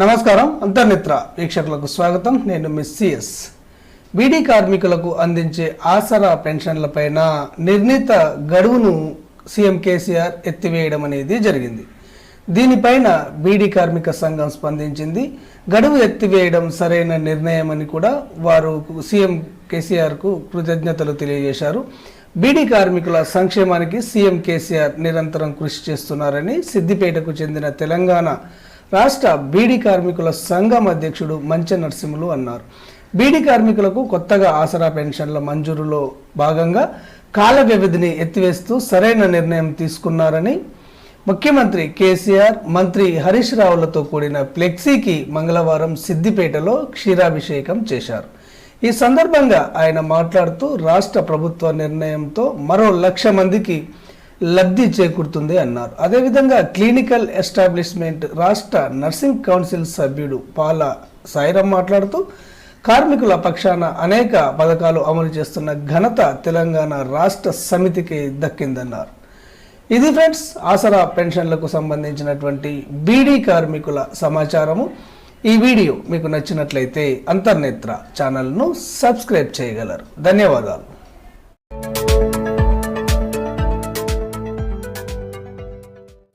నమస్కారం అంతర్నిత్ర వీక్షకులకు స్వాగతం. నేను మిస్ సిఎస్ బీడీ కార్మికులకు అందించే ఆసరా పెన్షన్లపైన నిర్ణీత గడువును సీఎం కేసీఆర్ ఎత్తివేయడం అనేది జరిగింది. దీనిపైన బీడీ కార్మిక సంఘం స్పందించింది. గడువు ఎత్తివేయడం సరైన నిర్ణయం అని కూడా వారు సీఎం కేసీఆర్కు కృతజ్ఞతలు తెలియజేశారు. బీడీ కార్మికుల సంక్షేమానికి సీఎం కేసీఆర్ నిరంతరం కృషి చేస్తున్నారని సిద్దిపేటకు చెందిన తెలంగాణ రాష్ట్ర బీడీ కార్మికుల సంఘం అధ్యక్షుడు మంచె నరసింహులు అన్నారు. బీడీ కార్మికులకు కొత్తగా ఆసరా పెన్షన్ల మంజూరులో భాగంగా కాల వ్యవధిని ఎత్తివేస్తూ సరైన నిర్ణయం తీసుకున్నారని ముఖ్యమంత్రి కేసీఆర్ మంత్రి హరీష్ రావులతో కూడిన ఫ్లెక్సీకి మంగళవారం సిద్దిపేటలో క్షీరాభిషేకం చేశారు. ఈ సందర్భంగా ఆయన మాట్లాడుతూ రాష్ట్ర ప్రభుత్వ నిర్ణయంతో మరో లక్ష మందికి లబ్ధి చేకూరుతుంది అన్నారు. అదేవిధంగా క్లినికల్ ఎస్టాబ్లిష్మెంట్ రాష్ట్ర నర్సింగ్ కౌన్సిల్ సభ్యుడు పాల సాయిరామ్ మాట్లాడుతూ కార్మికుల పక్షాన అనేక పథకాలు అమలు చేస్తున్న ఘనత తెలంగాణ రాష్ట్ర సమితికి దక్కిందన్నారు. ఇది ఫ్రెండ్స్ ఆసరా పెన్షన్లకు సంబంధించినటువంటి బీడీ కార్మికుల సమాచారము. ఈ వీడియో మీకు నచ్చినట్లయితే అంతర్నేత్ర ఛానల్ను సబ్స్క్రైబ్ చేయగలరు. ధన్యవాదాలు.